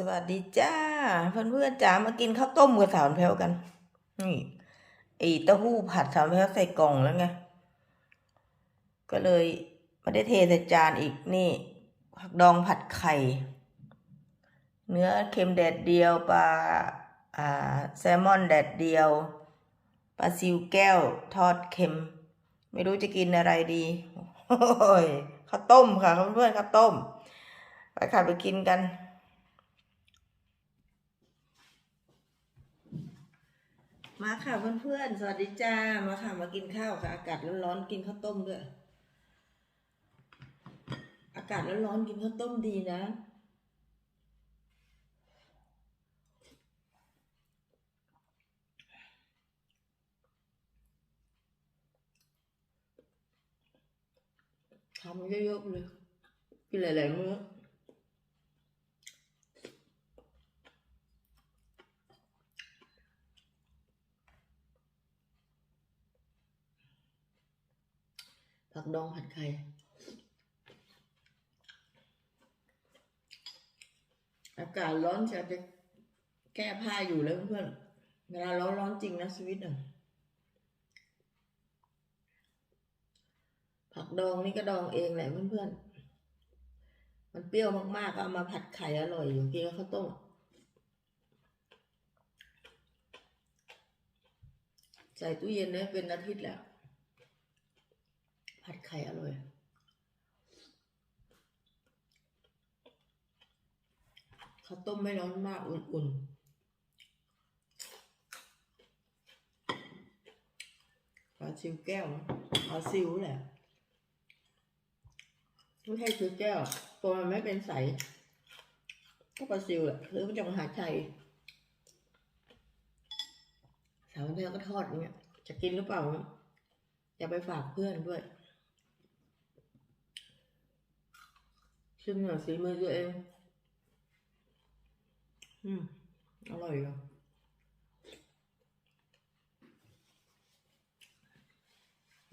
สวัสดีจ้า เพื่อนเพื่อนจ๋ามากินข้าวต้มกับสาวแพลวกัน นี่ไอเต้าหู้ผัดสาวแพลวใส่กล่องแล้วไง ก็เลยไม่ได้เทใส่จานอีกนี่ผักดองผัดไข่ เนื้อเค็มแดดเดียวปลาอ่าแซลมอนแดดเดียวปลาซิวแก้วทอดเค็ม ไม่รู้จะกินอะไรดีโอ้ยข้าวต้มค่ะเพื่อนๆข้าวต้มไปค่ะไปกินกัน มาค่ะเพื่อนๆ สวัสดีจ้า มาค่ะมากินข้าวค่ะ อากาศร้อนๆ กินข้าวต้มด้วย อากาศร้อนๆ กินข้าวต้มดีนะ ทำเยอะๆเลย กินหลายๆมื้อ ผักดองผัดไข่อากาศร้อนจะจะแก้ผ้าอยู่แล้วเพื่อนเวลาร้อนร้อนจริงนะชีวิตอะผักดองนี่ก็ดองเองแหละเพื่อนๆ มันเปรี้ยวมากๆก็เอามาผัดไข่อร่อยอยู่กินกับข้าวต้มใส่ตู้เย็นได้เป็นอาทิตย์แล้ว ผัดไข่อร่อย ข้าวต้มไม่ร้อนมากอุ่นๆปลาซิวแก้วปลาซิวแหละไม่ใช่ซิวแก้ว ตัวมันไม่เป็นใส ก็ปลาซิวแหละหรือมันจากมหาชัยสาวแพรก็ทอดอย่างเงี้ยจะกินหรือเปล่าอย่าไปฝากเพื่อนด้วย ชิมหน่อยสีมือตัวเองอืมอร่อยอะ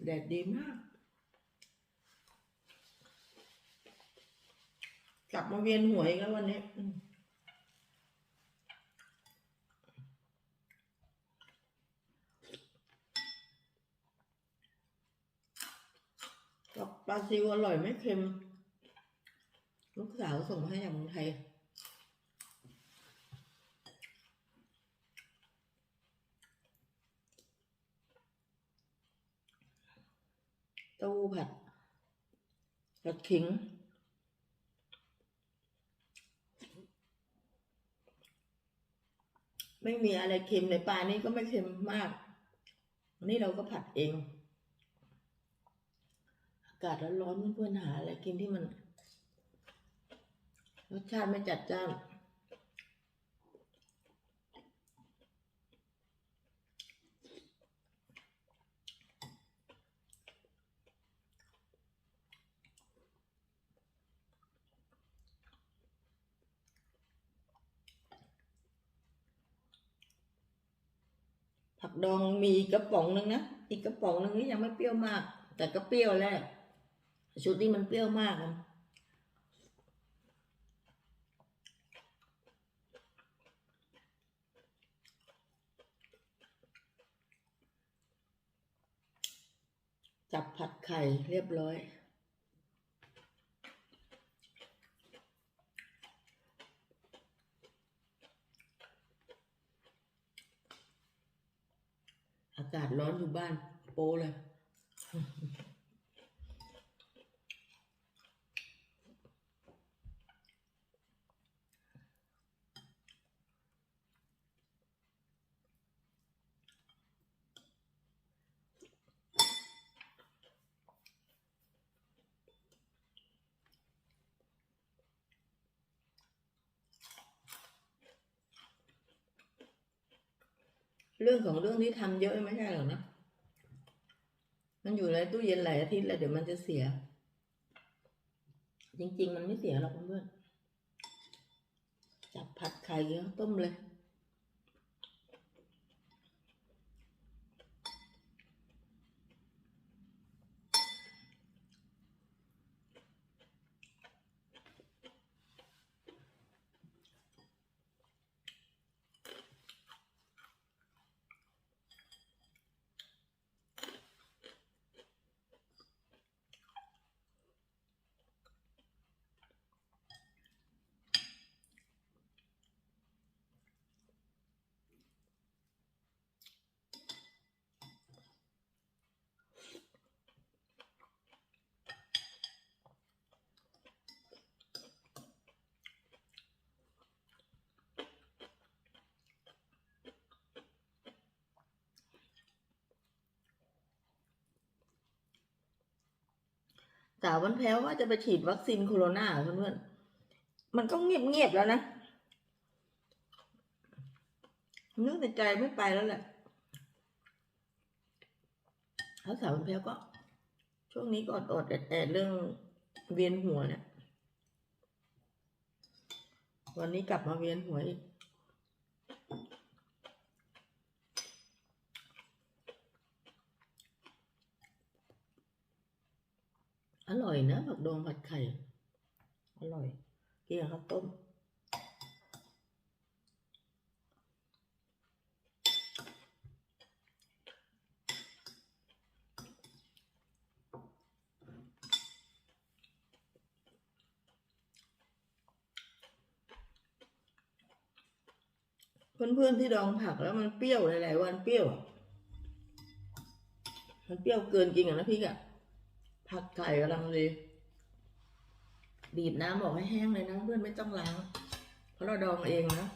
แดดดีมากกลับมาเวียนหัวอีกแล้ววันนี้ปลาซิวอร่อยไม่เค็ม ลูกสาวส่งมาให้จากเมืองไทย เต้าหู้ผัดผัดขิง ไม่มีอะไรเค็มในปลานี่ก็ไม่เค็มมาก นี่เราก็ผัดเอง อากาศร้อนๆเพื่อนๆหาอะไรกินที่มัน รสชาติไม่จัดจ้าน ผักดองมีกระป๋องนึงนะ อีกกระป๋องนึงนี่ยังไม่เปรี้ยวมาก แต่ก็เปรี้ยวแล้วชุดนี้มันเปรี้ยวมากอะ จับผัดไข่เรียบร้อย อากาศร้อนอยู่บ้าน โปเลย เรื่องของเรื่องที่ทำเยอะไม่ใช่หรอกนะ มันอยู่ในตู้เย็นหลายอาทิตย์แล้วเดี๋ยวมันจะเสีย จริง ๆ มันไม่เสียหรอกเพื่อนจับผัดไข่ต้มเลย สาววันแพ้วว่าจะไปฉีดวัคซีนโคโรนาเพื่อนๆมันก็เงียบๆแล้วนะนึกในใจไม่ไปแล้วแหละแล้วสาววันแพ้วก็ ช่วงนี้ก็อดๆแอดๆเรื่องเวียนหัวเนี่ย วันนี้กลับมาเวียนหัวอีก อ ร่อยนะผักดองผัดไข่ อร่อยกินกับข้าวต้ม เพื่อนๆที่ดองผักแล้วมันเปรี้ยวหลายๆวันเปรี้ยวอะมันเปรี้ยวเกินจริงอะนะพี่อะ ผักไก่กำลังดีบีบน้ำออกให้แห้งเลยนะเพื่อนไม่ต้องล้าง เพราะเราดองเองนะ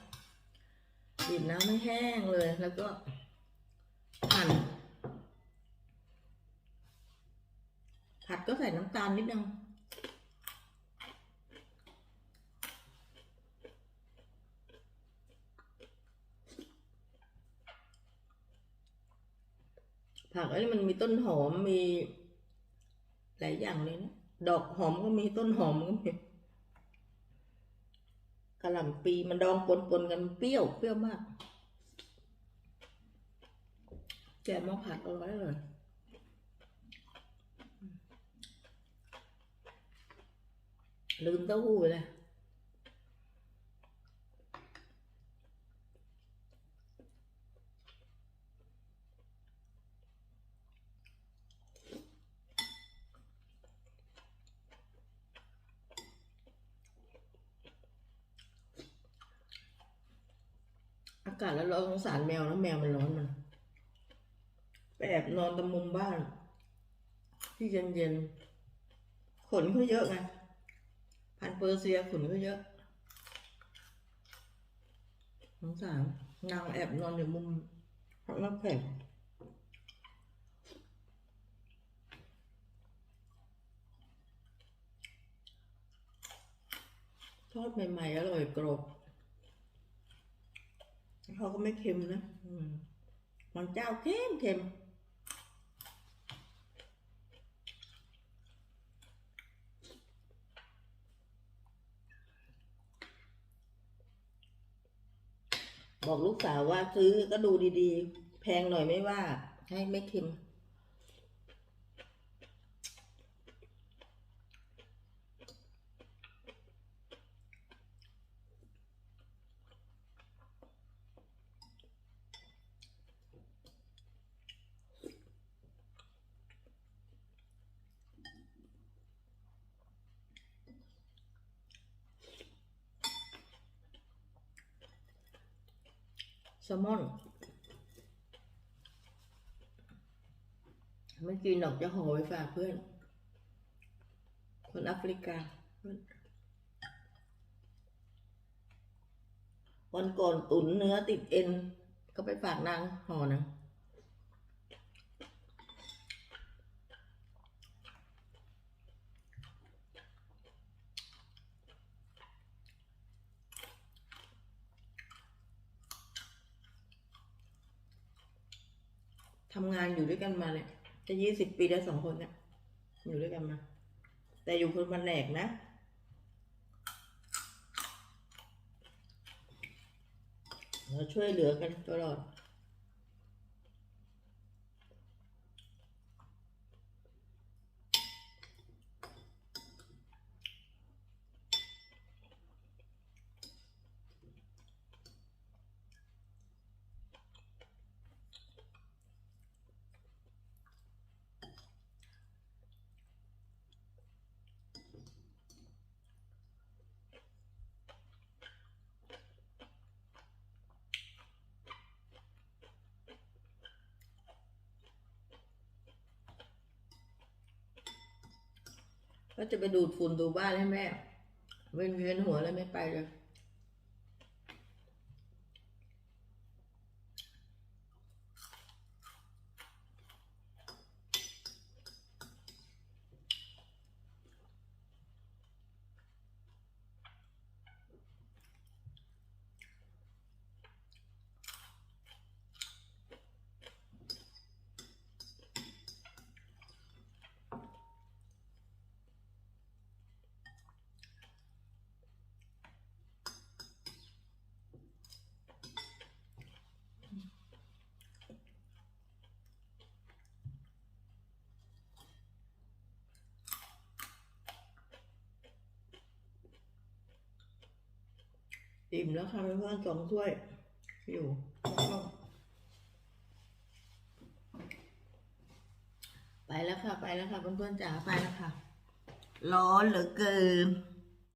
บีบน้ำให้แห้งเลย แล้วก็หั่นผัดก็ใส่น้ำตาลนิดนึงผักอันนี้มันมีต้นหอมมี หลายอย่างเลยนะดอกหอมก็มีต้นหอมก็มีกระหล่ำปีมันดองปนๆกันเปรี้ยวเปรี้ยวมาก แกมาผัดอร่อยเลยลืมเต้าหู้เลย อากาศแล้วร้อนสงสารแมวแล้วแมวมันร้อนมันไปแอบนอนตรงมุมบ้าน ที่เย็นๆขนเขาเยอะไงพันเปอร์เซียขนเขาเยอะสงสารนางแอบนอนอยู่มุมห้องรับแขกทอดใหม่ๆอร่อยกรอบ เขาก็ไม่เค็มนะอืมมันเจ้าเค็มเค็มบอกลูกสาวว่าซื้อก็ดูดีๆ แพงหน่อยไม่ว่า ให้ไม่เค็ม แซลมอนไม่กินหรอกจะห่อไปฝากเพื่อน คนแอฟริกา วันก่อนตุ๋นเนื้อติดเอ็น ก็ไปฝากนางห่อนะ ทำงานอยู่ด้วยกันมาเนี่ยจะยี่สิบปีแล้วสองคนเนี่ยอยู่ด้วยกันมา แต่อยู่คนบันแหนกนะเราช่วยเหลือกันตลอด ก็จะไปดูดฝุ่นดูบ้านให้แม่ เวียนเวียนหัวแลยไม่ไปเลย อิ่มแล้วค่ะเพื่อนสองถ้วย อยู่ไปแล้วค่ะ ไปแล้วค่ะเพื่อนๆจ๋าไปแล้วค่ะ ร้อนเหลือเกิน